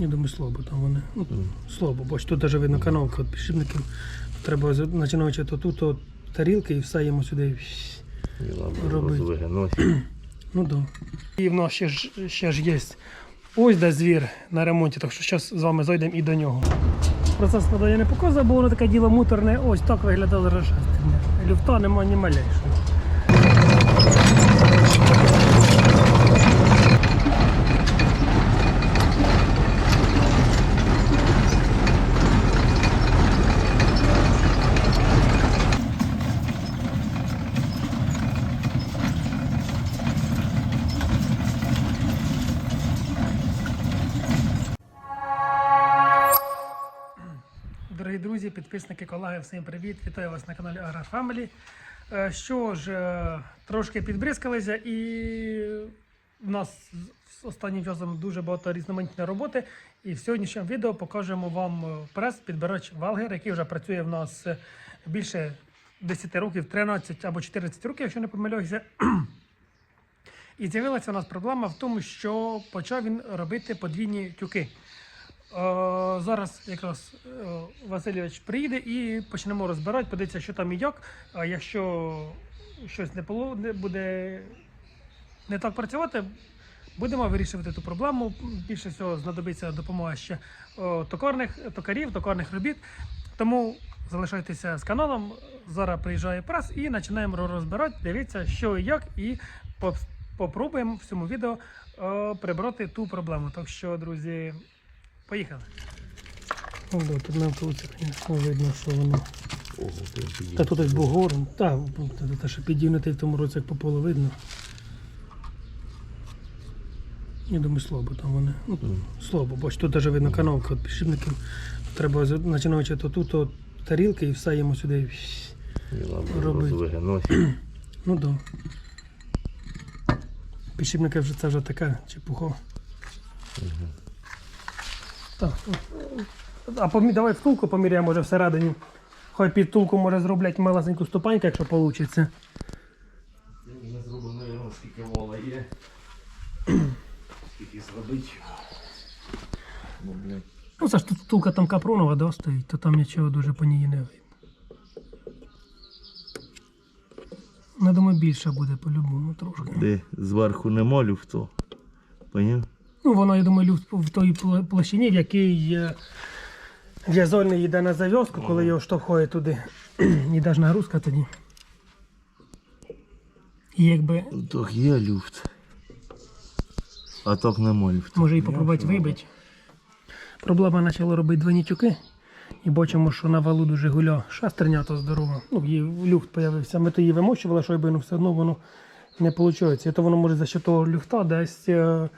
Я думаю, слабо там вони. Ну, слабо, бач, тут навіть видно канавка від підшипників. Треба починаючи то тут, то тарілки і все йому сюди. Розвигинось. Ну да. І в нас ще ж, ще ж є ось де звір на ремонті, так що зараз з вами зайдемо і до нього. Процес складання не показував, бо воно таке діло муторне. Ось так виглядало розшестення. Люфта нема ні малейшого. Підписники, колеги, всім привіт! Вітаю вас на каналі Agrar Family. Е, Що ж, е, трошки підбризкалися і в нас з останнім часом дуже багато різноманітної роботи. І в сьогоднішньому відео покажемо вам е, прес-підбирач Валгер, який вже працює в нас більше 10 років, 13 або 14 років, якщо не помиляюся. І з'явилася у нас проблема в тому, що почав він робити подвійні тюки. Е, Зараз якраз е, Васильович приїде і почнемо розбирати, подивитися, що там і як. А якщо щось не, буде не так працювати, будемо вирішувати ту проблему. Більше всього знадобиться допомога ще токарних, токарів, токарних робіт. Тому залишайтеся з каналом. Зараз приїжджає прес і починаємо розбирати, дивіться, що і як, і попробуємо в цьому відео прибрати ту проблему. Так що, друзі, Поїхали. Ну, да, тут на вулиці, звісно, видно, що воно. Ого. Та тут ось бугор. Так, те, що підігнутий в тому році, як по полу видно. Я думаю, слабо там вони. Ну, слабо, бач, тут навіть видно канавка від підшипників. Треба починаючи то тут, то тарілки і все йому сюди. І ладно, Ну так. Да. Підшипники вже це вже така чепуха. Так. А помі... давай втулку поміряємо, може всередині. Хай під втулку може зроблять малесеньку ступаньку, якщо вийде. Ми зробимо, наверное, скільки вола є. Скільки зробить. Ну, блядь. Ну це ж тут втулка там капронова, да, стоїть, то там нічого дуже по ній не видно. Ну, Я думаю, більше буде по-любому трошки. Де зверху нема люфту. Поняв? Ну, воно, я думаю, люфт в той площині, в якій в'язольний йде на зав'язку, коли його штовхує туди. Йде ж нагрузка тоді. І якби Так є люфт. А так нема люфту. може і попробувати вибити. Проблема почала робити двонітюки. І бачимо, що на валу дуже гуля шестерня то здорова. Ну, її люфт з'явився. Ми то її вимощували шойбину, все одно воно не виходить. І то воно може за що того люфта десь е,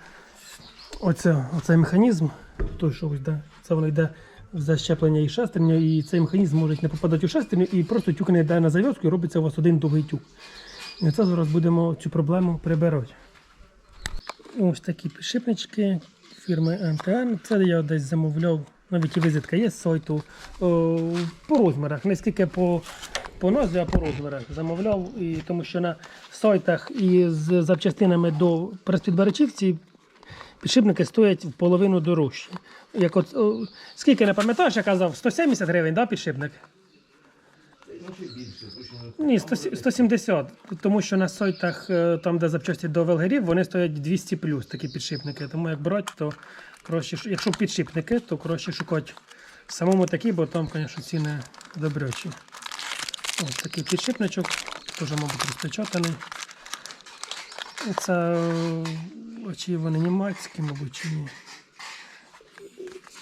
оце, оцей механізм, той, що ось де, це воно йде в защеплення і шестерня, і цей механізм може не попадати у шестерню, і просто тюк не йде на зав'язку, і робиться у вас один довгий тюк. І це зараз будемо цю проблему прибирати. Ось такі підшипнички фірми МТН. Це я десь замовляв. Навіть і візитка є з сайту. О, по розмірах, не скільки по, по назві, а по розмірах замовляв. І, тому що на сайтах із запчастинами до прес-підбирачів ці підшипники стоять в половину дорожче. Як от, о, скільки не пам'ятаєш, я казав, 170 гривень, да, підшипник? Ні, 100 170, тому що на сайтах, е, там, де запчасті до велгерів, вони стоять 200 плюс такі підшипники. Тому як брати, то краще, якщо підшипники, то краще шукати самому такі, бо там, звісно, ціни добрячі. Ось такий підшипничок, теж, мабуть, розпечатаний. Це чи вони німецькі, мабуть, чи ні.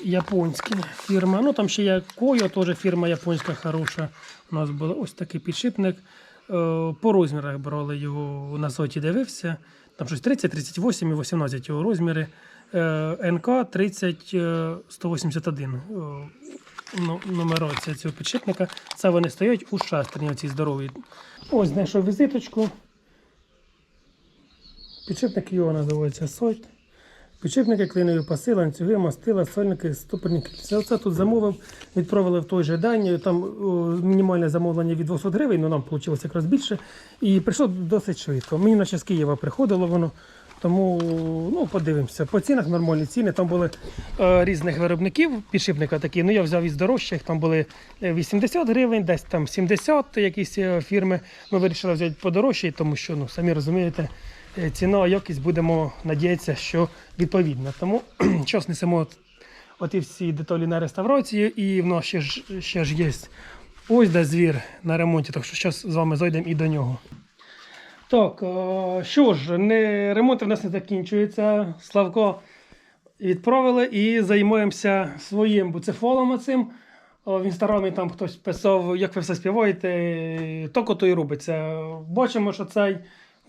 Японські фірма. Ну там ще є Койо, теж фірма японська хороша. У нас був ось такий підшипник. Е, По розмірах брали його на сайті дивився. Там щось 30, 38 і 18 його розміри. Е, НК 30 е, 181. е, ну, Нумерація цього підшипника. Це вони стоять у шестерні, оці здорові. Ось знайшов візиточку. Підшипник його називається сайт. Підшипники, клинові паси, ланцюги, мастила, сольники, ступорники. Це оце тут замовив, відправили в той же день. Там о, мінімальне замовлення від 200 гривень, але нам вийшло якраз більше. І прийшло досить швидко. Мені наче з Києва приходило воно. Тому ну, подивимося. По цінах нормальні ціни. Там були е, різних виробників, підшипника такі. Ну я взяв із дорожчих, там були е, 80 гривень, десь там 70 якісь е, фірми. Ми вирішили взяти подорожчі, тому що, ну, самі розумієте, е, ціна, якість будемо надіятися, що відповідна. Тому час несемо от, оті всі деталі на реставрацію, і в нас ще ж, ще ж є ось де звір на ремонті, так що зараз з вами зайдемо і до нього. Так, е, що ж, не, ремонт в нас не закінчується. Славко відправили і займаємося своїм буцефолом оцим. В інстаграмі там хтось писав, як ви все співаєте, то то і робиться. Бачимо, що цей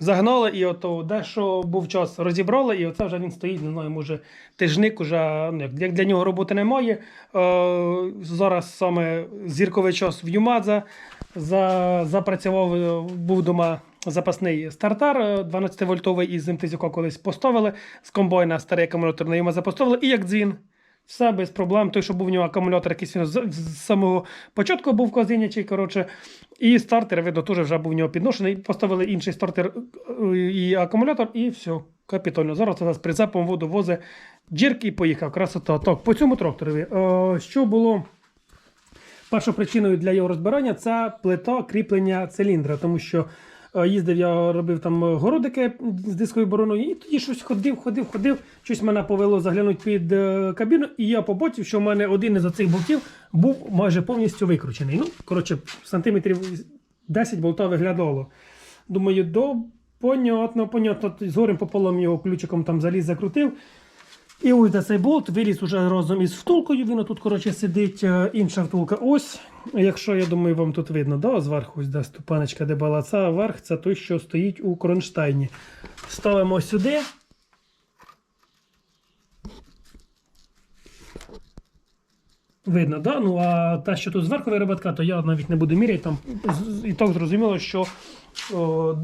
загнали, і ото дещо був час розібрали, і оце вже він стоїть, не знаю, може тижник, уже, ну, як для, нього роботи немає. Е, зараз саме зірковий час в Юмадза за, запрацював, е, був вдома запасний стартар е, 12-вольтовий із МТЗюка колись поставили, з комбайна старий акумулятор на Юмадза поставили, і як дзвін. Все без проблем. Той, що був у нього акумулятор, якийсь він з, самого початку був козинячий, коротше. І стартер, видно, теж вже був у нього підношений. Поставили інший стартер е, і акумулятор, і все, капітально. Зараз це з прицепом воду возить джирк і поїхав. Красота. Так, по цьому тракторові. Е, що було першою причиною для його розбирання? Це плита кріплення циліндра, тому що. Е, Їздив, я робив там е, городики з дисковою бороною, і тоді щось ходив, ходив, ходив. Щось мене повело заглянути під е, кабіну, і я побачив, що в мене один із оцих болтів був майже повністю викручений. Ну, коротше, сантиметрів 10 болта виглядало. Думаю, до понятно, понятно. Згорем пополам його ключиком там заліз, закрутив. І ось де цей болт виліз уже разом із втулкою. Він тут, коротше, сидить. е, Інша втулка. Ось. Якщо я думаю, вам тут видно, да? зверху ось де ступаночка, де балаца, а верх це той, що стоїть у кронштейні. Ставимо сюди. Видно, да? Ну а те, що тут зверху виробітка, то я навіть не буду міряти. Там і так зрозуміло, що о,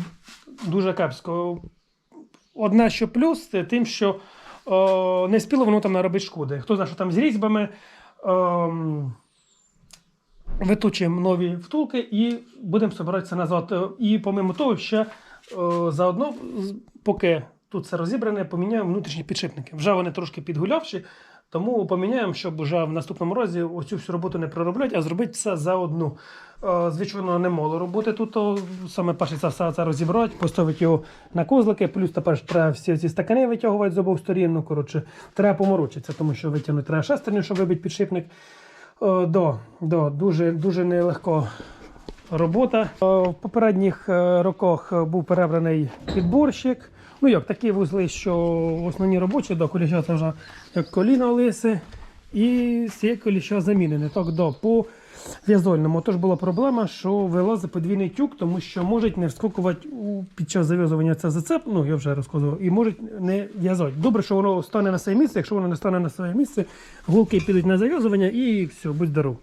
дуже кепсько. Одне, що плюс, це тим, що о, не спіло воно там наробити шкоди. Хто знає, що там з різьбами. ем, Виточуємо нові втулки і будемо збиратися назад. Е, І помимо того, ще е, заодно, поки тут все розібране, поміняємо внутрішні підшипники. Вже вони трошки підгулявші, тому поміняємо, щоб вже в наступному разі оцю всю роботу не проробляти, а зробити все за одну. Е, Звичайно, немало роботи тут. то Саме перше це все це розібрати, поставити його на козлики, плюс тепер треба всі ці стакани витягувати з обох сторін. Ну, коротше, треба поморочитися, тому що витягнути треба шестерню, щоб вибити підшипник. Е, да, да, дуже, дуже нелегко робота. Е, В попередніх е, роках е, був перебраний підборщик. Ну як, такі вузли, що основні робочі, до коліща це вже як коліна лиси, і ці коліща замінені. Так, да, по в'язольному. Тож була проблема, що вилазить подвійний тюк, тому що можуть не вскокувати під час зав'язування це зацеп, ну я вже розказував, і можуть не в'язати. Добре, що воно стане на своє місце. Якщо воно не стане на своє місце, гулки підуть на зав'язування і все, будь здоров.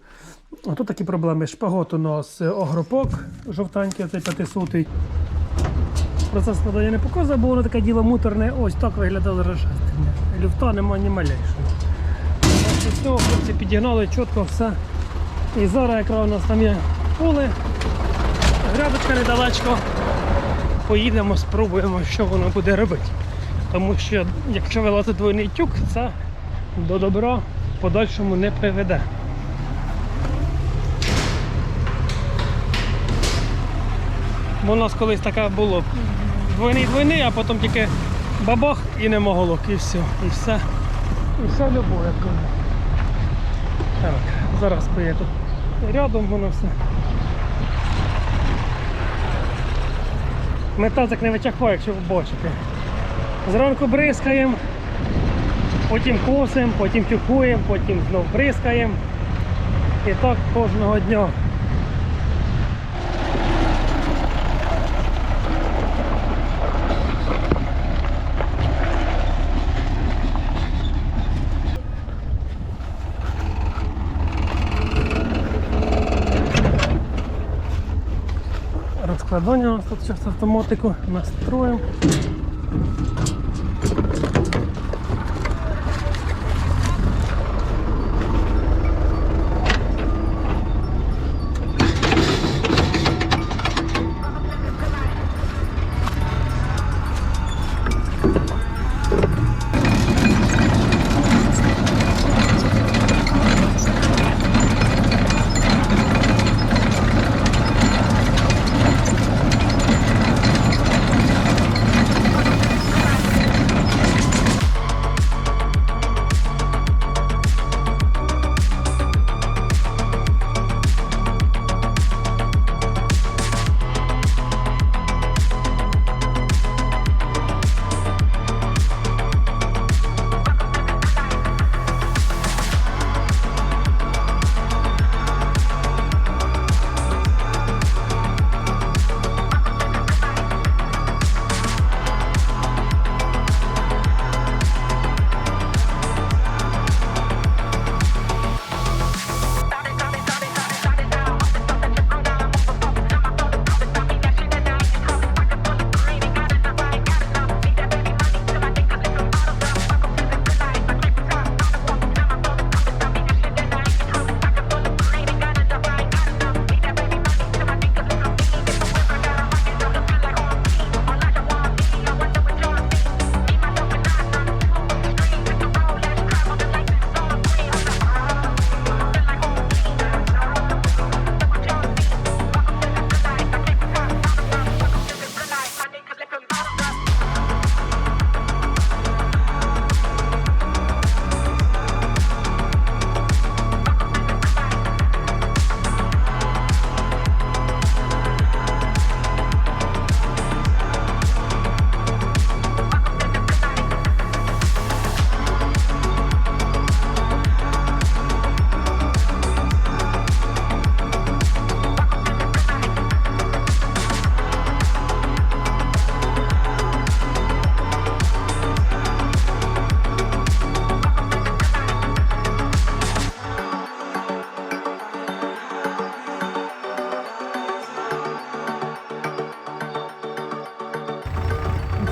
Тут такі проблеми. Шпагот у нас е, огропок жовтенький, цей п'ятисотий. Процес складання не показує, бо воно таке діло муторне. Ось так виглядало розшестерня. Люфта нема ні малейшого. Після цього хлопці підігнали чітко все. І зараз якраз у нас там є поле, грядочка недалечко. Поїдемо, спробуємо, що воно буде робити. Тому що якщо вилазить двойний тюк, це до добра в подальшому не приведе. Бо у нас колись таке було двойний двойний, а потім тільки бабах і не моголок, і все. І все. І все любов, як кажуть. Так, зараз тут рядом воно все. Метазик не витягує, якщо ви бачите. Зранку бризкаємо, потім косимо, потім тюкуємо, потім знов бризкаємо. І так кожного дня. Розкладання у нас тут зараз автоматику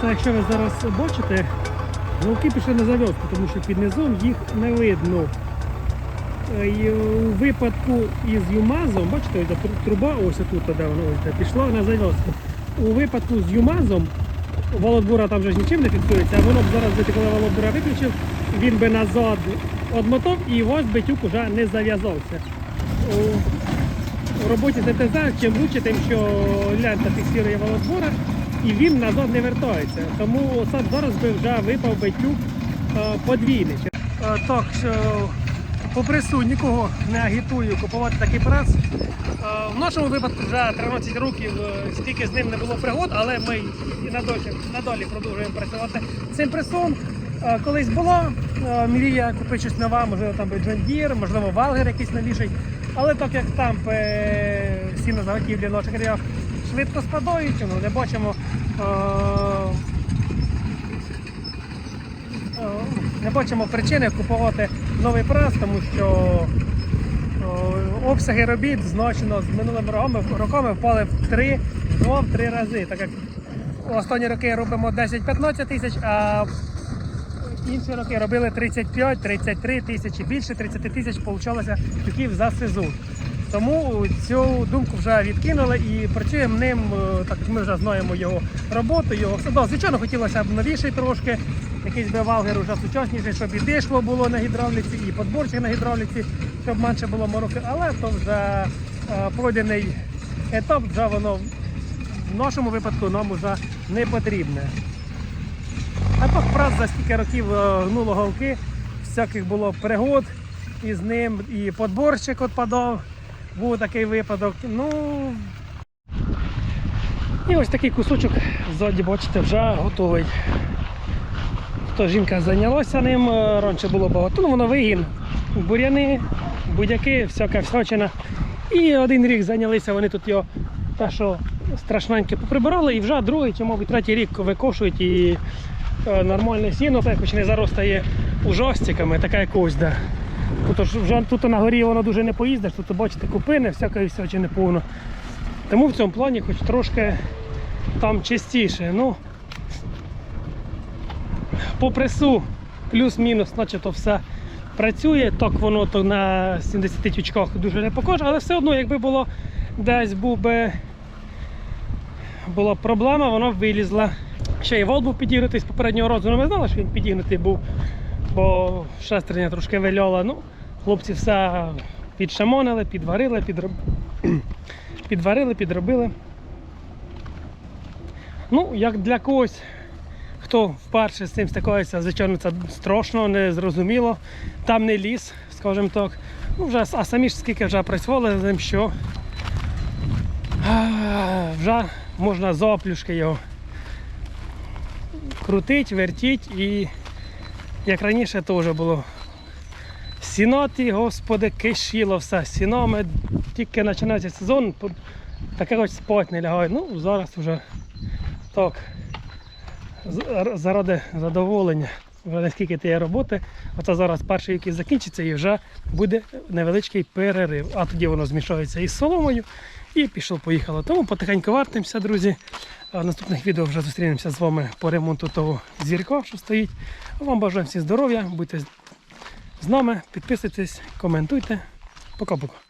настроїмо. якщо ви зараз бачите, голки пішли на зав'язку, тому що під низом їх не видно. Е, І у випадку із ЮМАЗом, бачите, труба, ось тут, де вона ось, пішла на зав'язку. У випадку з ЮМАЗом Володбура там же ж нічим не фіксується, а воно б зараз, коли Володбура виключив, він би назад одмотав і ось би тюк уже не зав'язався. У- роботі ДТЗ чим лучше, тим що лента фіксує Володбура і він назад не вертається. Тому сам зараз би вже випав би тюк е, подвійний. Е, Так, по пресу нікого не агітую купувати такий прес. Е, В нашому випадку вже 13 років стільки з ним не було пригод, але ми і надалі, надалі продовжуємо працювати цим пресом. Колись була мрія купити щось нове, можливо, там John Deere, можливо, Валгер якийсь новіший. Але так як там всі на заготівлі наших рядах швидко спадають, ну, не бачимо. Не бачимо причини купувати новий прес, тому що обсяги робіт значно з минулими роками, роками впали в 3, в 2-3 рази. Так як останні роки робимо 10-15 тисяч, а інші роки робили 35-33 тисячі, більше 30 тисяч тюків за сезон. Тому цю думку вже відкинули і працюємо ним, е, так як ми вже знаємо його роботу, його все. Звичайно, хотілося б новіший трошки, якийсь би валгер вже сучасніший, щоб і дишло було на гідравліці, і подборчик на гідравліці, щоб менше було мороки, але то вже е, пройдений етап, вже воно в нашому випадку нам вже не потрібне. А так прас за скільки років е, гнуло голки, всяких було пригод із ним, і подборщик відпадав, був такий випадок. Ну і ось такий кусочок ззаді, бачите, вже готовий. То жінка зайнялася ним, е, раніше було багато, ну воно вигін, буряни, будяки, всяка всячина. І один рік зайнялися, вони тут його те, що страшненьке поприбирали, і вже другий чи, мабуть, третій рік викошують і е, нормальне сіно, так хоч не заростає ужастиками, така як де. Тут, вже тут на горі воно дуже не поїздиш, тут бачите купини, всякої всячини повно. Тому в цьому плані хоч трошки там чистіше. Ну, по пресу плюс-мінус, наче то все працює. Так воно то на 70 тючках дуже не покаже, але все одно, якби було десь був би була проблема, воно б вилізла. Ще й вол був підігнутий з попереднього разу, ну ми знали, що він підігнутий був, бо шестерня трошки вильола. Ну, хлопці все підшамонили, підварили, підроб... підварили, підробили. Ну, як для когось, хто вперше з цим стикається, звичайно, це страшно, незрозуміло. Там не ліс, скажімо так. Ну, вже, а самі ж скільки вже працювали з ним, що вже можна за оплюшки його крутить, вертіть і як раніше теж було. Сіноти, господи, кишіло все. Сіноми тільки починається сезон, таке хоч спать не лягає. Ну, зараз вже так. Заради задоволення. Наскільки тієї роботи. Оце зараз перший який закінчиться і вже буде невеличкий перерив. А тоді воно змішається із соломою і пішло-поїхало. Тому потихеньку вартимося, друзі. В наступних відео вже зустрінемося з вами по ремонту того зірка, що стоїть. Вам бажаю всім здоров'я, будьте з нами, підписуйтесь, коментуйте. Пока-пока.